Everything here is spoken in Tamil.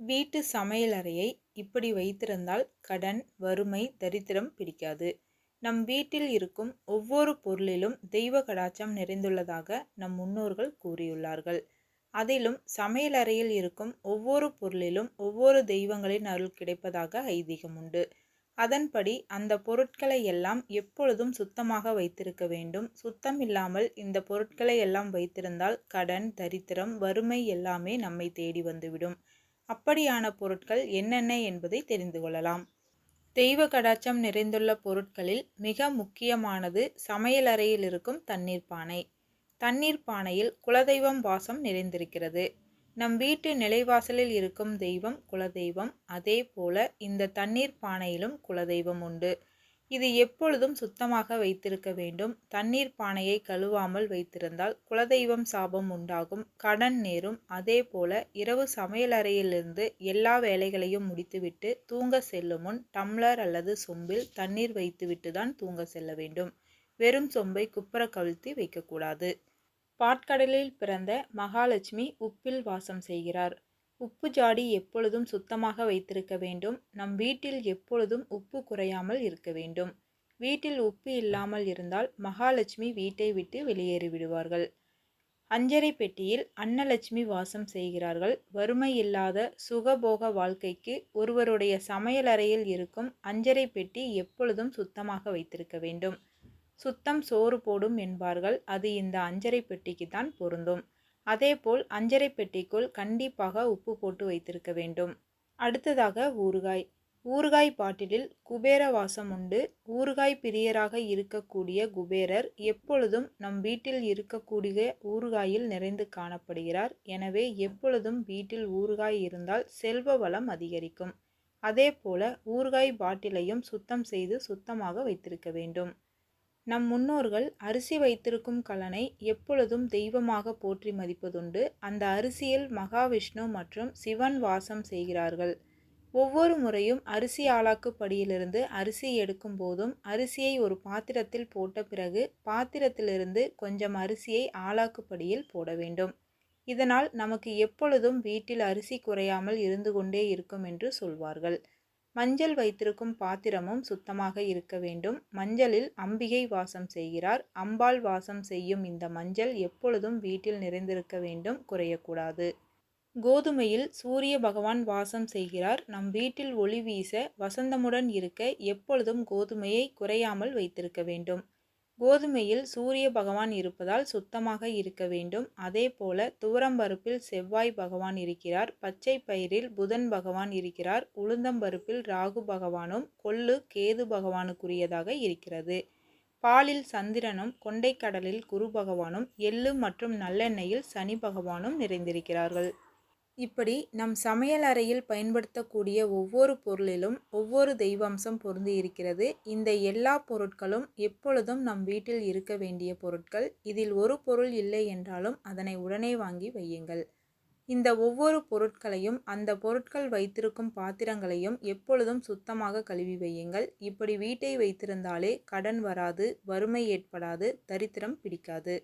வீட்டு சமையலறையை இப்படி வைத்திருந்தால் கடன் வறுமை தரித்திரம் பிடிக்காது. நம் வீட்டில் இருக்கும் ஒவ்வொரு பொருளிலும் தெய்வ கடாச்சம் நிறைந்துள்ளதாக நம் முன்னோர்கள் கூறியுள்ளார்கள். அதிலும் சமையலறையில் இருக்கும் ஒவ்வொரு பொருளிலும் ஒவ்வொரு தெய்வங்களின் அருள் கிடைப்பதாக ஐதீகம் உண்டு. அதன்படி அந்த பொருட்களை எல்லாம் எப்பொழுதும் சுத்தமாக வைத்திருக்க வேண்டும். சுத்தம் இல்லாமல் இந்த பொருட்களை எல்லாம் வைத்திருந்தால் கடன் தரித்திரம் வறுமை எல்லாமே நம்மை தேடி வந்துவிடும். அப்படியான பொருட்கள் என்னென்ன என்பதை தெரிந்து கொள்ளலாம். தெய்வ கடாச்சம் நிறைந்துள்ள பொருட்களில் மிக முக்கியமானது சமையலறையில் இருக்கும் தண்ணீர் பானை. தண்ணீர் பானையில் குலதெய்வம் வாசம் நிறைந்திருக்கிறது. நம் வீட்டு நிலைவாசலில் இருக்கும் தெய்வம் குலதெய்வம். அதே போல இந்த தண்ணீர் பானையிலும் குலதெய்வம் உண்டு. இது எப்பொழுதும் சுத்தமாக வைத்திருக்க வேண்டும். தண்ணீர் பானையை கழுவாமல் வைத்திருந்தால் குலதெய்வம் சாபம் உண்டாகும். கடன் நேரும் அதே போல இரவு சமையலறையிலிருந்து எல்லா வேலைகளையும் முடித்துவிட்டு தூங்க செல்லும் முன் டம்ளர் அல்லது சொம்பில் தண்ணீர் வைத்துவிட்டு தான் தூங்க செல்ல வேண்டும். வெறும் சொம்பை குப்புற கவிழ்த்தி வைக்கக்கூடாது. பாட்கடலில் பிறந்த மகாலட்சுமி உப்பில் வாசம் செய்கிறார். உப்பு ஜாடி எப்பொழுதும் சுத்தமாக வைத்திருக்க வேண்டும். நம் வீட்டில் எப்பொழுதும் உப்பு குறையாமல் இருக்க வேண்டும். வீட்டில் உப்பு இல்லாமல் இருந்தால் மகாலட்சுமி வீட்டை விட்டு வெளியேறி விடுவார்கள் அஞ்சரை பெட்டியில் அன்னலட்சுமி வாசம் செய்கிறார்கள். வறுமை இல்லாத சுகபோக வாழ்க்கைக்கு ஒருவருடைய சமையலறையில் இருக்கும் அஞ்சரை பெட்டி எப்பொழுதும் சுத்தமாக வைத்திருக்க வேண்டும். சுத்தம் சோறு போடும் என்பார்கள். அது இந்த அஞ்சரை பெட்டிக்கு தான் பொருந்தும். அதேபோல் அஞ்சரை பெட்டிக்குள் கண்டிப்பாக உப்பு போட்டு வைத்திருக்க வேண்டும். அடுத்ததாக ஊறுகாய். ஊறுகாய் பாட்டிலில் குபேர வாசம் உண்டு. ஊறுகாய் பிரியராக இருக்கக்கூடிய குபேரர் எப்பொழுதும் நம் வீட்டில் இருக்கக்கூடிய ஊறுகாயில் நிறைந்து காணப்படுகிறார். எனவே எப்பொழுதும் வீட்டில் ஊறுகாய் இருந்தால் செல்வ வளம் அதிகரிக்கும். அதே போல ஊறுகாய் பாட்டிலையும் சுத்தம் செய்து சுத்தமாக வைத்திருக்க வேண்டும். நம் முன்னோர்கள் அரிசி வைத்திருக்கும் கலனை எப்பொழுதும் தெய்வமாக போற்றி மதிப்பதுண்டு. அந்த அரிசியில் மகாவிஷ்ணு மற்றும் சிவன் வாசம் செய்கிறார்கள். ஒவ்வொரு முறையும் அரிசி ஆளாக்குப்படியிலிருந்து அரிசி எடுக்கும் போதும் அரிசியை ஒரு பாத்திரத்தில் போட்ட பிறகு பாத்திரத்திலிருந்து கொஞ்சம் அரிசியை ஆளாக்குப்படியில் போட வேண்டும். இதனால் நமக்கு எப்பொழுதும் வீட்டில் அரிசி குறையாமல் இருந்து கொண்டே இருக்கும் என்று சொல்வார்கள். மஞ்சள் வைத்திருக்கும் பாத்திரமும் சுத்தமாக இருக்க வேண்டும். மஞ்சளில் அம்பிகை வாசம் செய்கிறார். அம்பாள் வாசம் செய்யும் இந்த மஞ்சள் எப்பொழுதும் வீட்டில் நிறைந்திருக்க வேண்டும் குறையக்கூடாது. கோதுமையில் சூரிய பகவான் வாசம் செய்கிறார். நம் வீட்டில் ஒளி வீச வசந்தமுடன் இருக்க எப்பொழுதும் கோதுமையை குறையாமல் வைத்திருக்க வேண்டும். கோதுமையில் சூரிய பகவான் இருப்பதால் சுத்தமாக இருக்க வேண்டும். அதே போல துவரம்பருப்பில் செவ்வாய் பகவான் இருக்கிறார். பச்சை பயிரில் புதன் பகவான் இருக்கிறார். உளுந்தம்பருப்பில் ராகு பகவானும் கொள்ளு கேது பகவானுக்குரியதாக இருக்கிறது. பாலில் சந்திரனும் கொண்டைக்கடலில் குரு பகவானும் எள்ளு மற்றும் நல்லெண்ணெயில் சனி பகவானும் நிறைந்திருக்கிறார்கள். இப்படி நம் சமையல் அறையில் பயன்படுத்தக்கூடிய ஒவ்வொரு பொருளிலும் ஒவ்வொரு தெய்வம்சம் பொருந்தி இருக்கிறது. இந்த எல்லா பொருட்களும் எப்பொழுதும் நம் வீட்டில் இருக்க வேண்டிய பொருட்கள். இதில் ஒரு பொருள் இல்லை என்றாலும் அதனை உடனே வாங்கி வையுங்கள். இந்த ஒவ்வொரு பொருட்களையும் அந்த பொருட்கள் வைத்திருக்கும் பாத்திரங்களையும் எப்பொழுதும் சுத்தமாக கழுவி வையுங்கள். இப்படி வீட்டை வைத்திருந்தாலே கடன் வராது வறுமை ஏற்படாது தரித்திரம் பிடிக்காது.